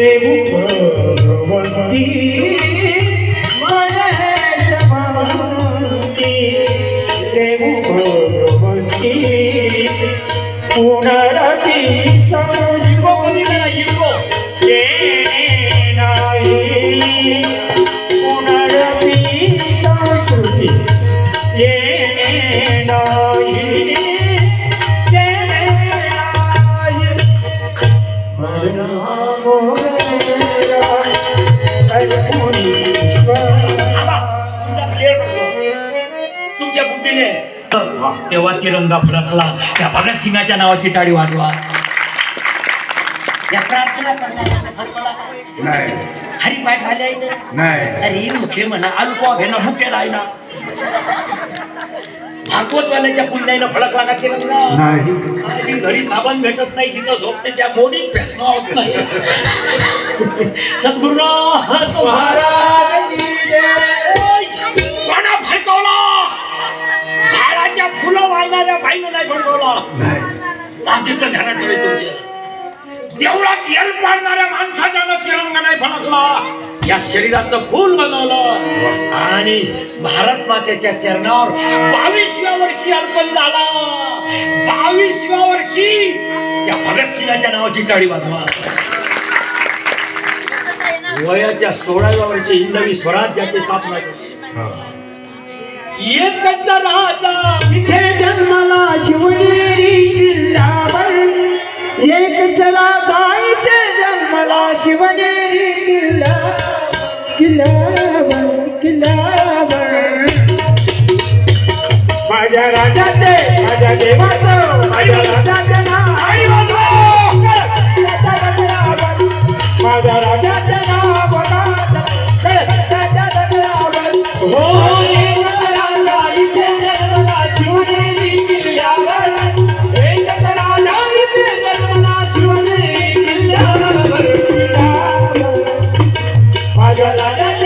দেব ভগবতী। तुमच्या बुद्धीने. तेव्हा तिरंगा फडकला त्या भगत सिंगाच्या नावाची टाळी वाजवा. या प्रार्थना करताना नाही. हरिपाठ आले नाही. अरे मुखे म्हणा अल्पा घेणं मुखे राहिना भागवतवाल्याच्या पुण्यानं फडकला ना आणि घरी साबण भेटत नाही जिथं झोपते त्या मोडीत फेसणं होत नाही. सद्गुरुनाथ महाराज! नाही फडकवला नाही बाकीचं ध्यानात ठेवे तुमच्या देवळात येल पाडणाऱ्या माणसाच्यानं तिरंगा नाही फडकला. या शरीराचं फूल बनवलं. आणि भारत मातेच्या चरणावर बावीसव्या वर्षी अर्पण झाला. बावीसव्या वर्षी त्या भगतसिंगाच्या नावाची टाळी वाजवा. वयाच्या सोळाव्या वर्षी हिंदवी स्वराज्याची स्थापना केली. एकच राजा इथे जन्माला किल्ल्यावर किल्ल्यावर माझ्या राजाचे माझ्या देवाचं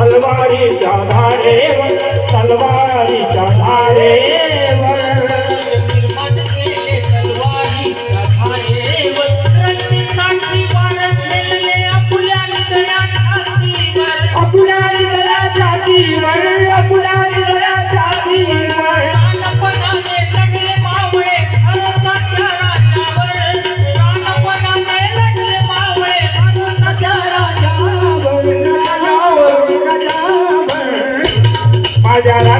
तलवारीच्या धारेवर तलवारीच्या माझ्या राजाचे माझ्या देवाचे